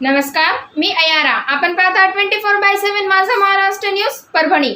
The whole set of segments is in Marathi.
नमस्कार मी अयारा. आपण पाहता ट्वेंटी फोर बाय सेव्हन माझा महाराष्ट्र न्यूज परभणी.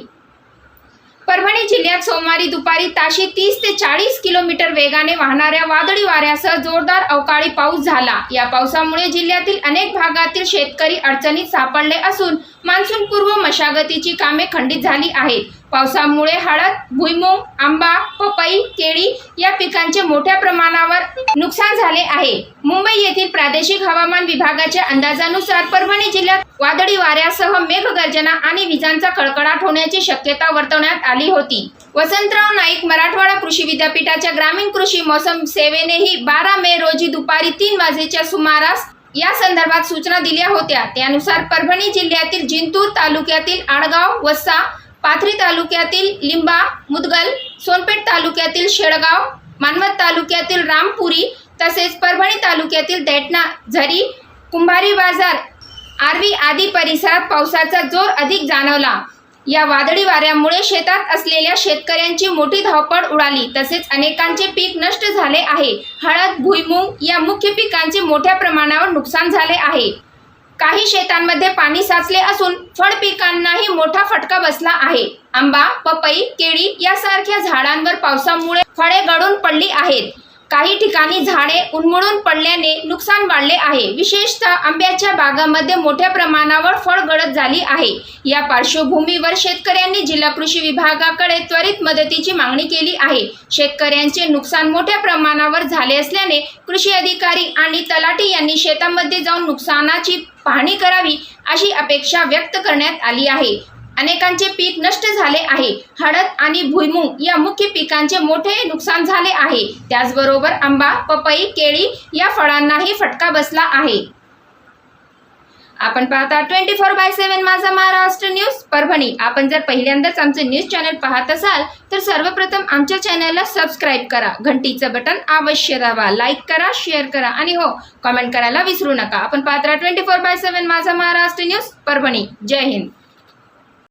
परभणी जिल्ह्यात सोमवारी दुपारी ताशी तीस ते चाळीस किलोमीटर वेगाने वाहणाऱ्या वादळी वाऱ्यासह जोरदार अवकाळी पाऊस झाला. या पावसामुळे जिल्ह्यातील अनेक भागातील शेतकरी अडचणीत सापडले असून मान्सूनपूर्व मशागतीची कामे खंडित झाली आहेत. पावसामुळे हळद भुईमूग आंबा पपई केळी या पिकांचे मोठ्या प्रमाणावर नुकसान झाले आहे. मुंबई येथील प्रादेशिक हवामान विभागाच्या अंदाजानुसार परभणी जिल्ह्यात वादळी वाऱ्यासह मेघगर्जना आणि विजांचा कडकडाट होण्याची शक्यता वर्तवण्यात आली होती. वसंतराव नाईक मराठवाडा कृषी विद्यापीठाच्या ग्रामीण कृषी मोसम सेवेनेही बारा मे रोजी दुपारी तीन वाजेच्या सुमारास या संदर्भात सूचना दिल्या होत्या. त्यानुसार परभणी जिल्ह्यातील जिंतूर तालुक्यातील आडगाव वस्सा पाथरी तालुक्यातील लिंबा मुदगल सोनपेठ तालुक्यातील शेळगाव मानवत तालुक्यातील रामपुरी तसेच परभणी तालुक्यातील दैटना झरी कुंभारी बाजार आर्वी आदी परिसरात पावसाचा जोर अधिक जाणवला. या वादळी वाऱ्यामुळे शेतात असलेल्या शेतकऱ्यांची मोठी धावपळ उडाली. तसेच अनेकांचे पीक नष्ट झाले आहे. हळद भुईमूग या मुख्य पिकांचे मोठ्या प्रमाणावर नुकसान झाले आहे. काही शेतांमध्ये पाणी साचले असून फळ पिकांनाही मोठा फटका बसला आहे. आंबा पपई केळी यासारख्या झाडांवर पावसामुळे फळे गळून पडली आहेत. काही ठिकाणी झाडे उन्मळून पडल्याने नुकसान वाढले आहे. विशेषतः आंब्याच्या बागामध्ये मोठ्या प्रमाणावर फळ गळत झाली आहे. या पार्श्वभूमीवर शेतकऱ्यांनी जिल्हा कृषी विभागाकडे त्वरित मदतीची मागणी केली आहे. शेतकऱ्यांचे नुकसान मोठ्या प्रमाणावर झाले असल्याने कृषी अधिकारी आणि तलाठी यांनी शेतामध्ये जाऊन नुकसानाची पाहणी करावी अशी अपेक्षा व्यक्त करण्यात आली आहे. अनेकांचे पीक नष्ट झाले आहे. हळद आणि भुईमूग या मुख्य पिकांचे मोठे नुकसान झाले आहे. त्याचबरोबर आंबा पपई केळी या फळांनाही फटका बसला आहे. आपण पाहता ट्वेंटी फोर बाय सेव्हन माझा महाराष्ट्र न्यूज. परभणी. आपण जर पहिल्यांदाच आमचे न्यूज चॅनल पाहत असाल तर सर्वप्रथम आमच्या चॅनलला सबस्क्राईब करा. घंटीचं बटन अवश्य दाबा. लाईक करा शेअर करा आणि हो कमेंट करायला विसरू नका. आपण पाहता ट्वेंटी फोर बाय सेव्हन माझा महाराष्ट्र न्यूज. परभणी. जय हिंद.